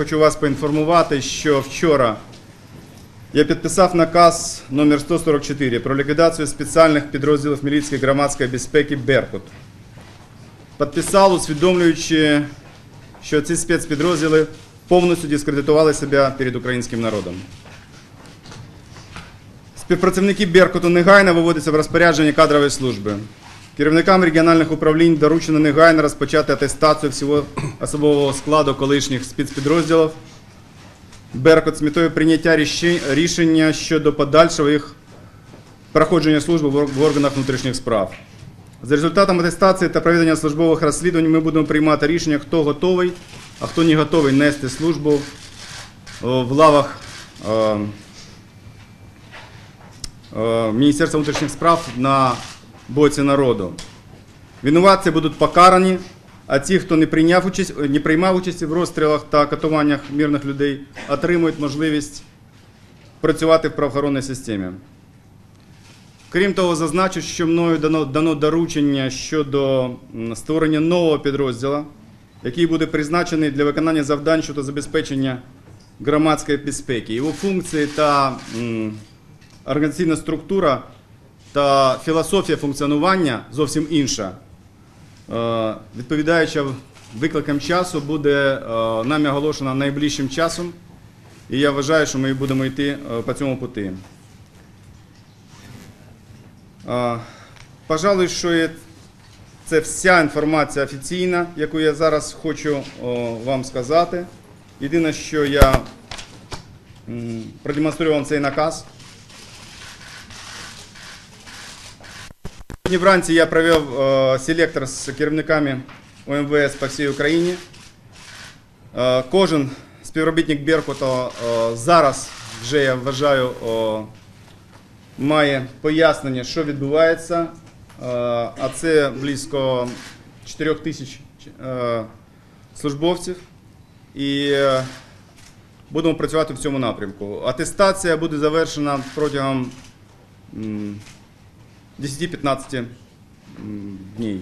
Хочу вас поінформувати, що вчора я підписав наказ номер 144 про ліквідацію спеціальних підрозділів міліції громадської безпеки Беркут. Підписав, усвідомлюючи, що ці спецпідрозділи повністю дискредитували себе перед українським народом. Співпрацівники Беркуту негайно виводяться в розпорядження кадрової служби. Керівникам регіональних управлінь доручено негайно розпочати атестацію всього особового складу колишніх спецпідрозділів Беркут з метою прийняття рішення щодо подальшого їх проходження служби в ор- в органах внутрішніх справ. За результатом атестації та проведення службових розслідувань ми будемо приймати рішення, хто готовий, а хто не готовий нести службу в лавах е, е, Міністерства внутрішніх справ на боці народу. Винуватці будуть покарані, а ті, хто не прийняв участь, не приймав участі в розстрілах та катуваннях мирних людей, отримують можливість працювати в правоохоронній системі. Крім того, зазначу, що мною дано, дано доручення щодо створення нового підрозділу, який буде призначений для виконання завдань щодо забезпечення громадської безпеки. Його функції та м, організаційна структура та філософія функціонування зовсім інша. Е, Відповідаючи викликам часу, буде е, нами оголошена найближчим часом, і я вважаю, що ми будемо йти е, по цьому пути. Пожалуй, що це вся інформація офіційна, яку я зараз хочу вам сказати. Єдине, що я продемонструю вам цей наказ. Сьогодні вранці я провів е, селектор з керівниками ОМВС по всій Україні. Е, кожен співробітник Беркута е, зараз вже я вважаю має пояснення, що відбувається. А це близько 4 тисяч службовців. І будемо працювати в цьому напрямку. Атестація буде завершена протягом 10-15 м, днів.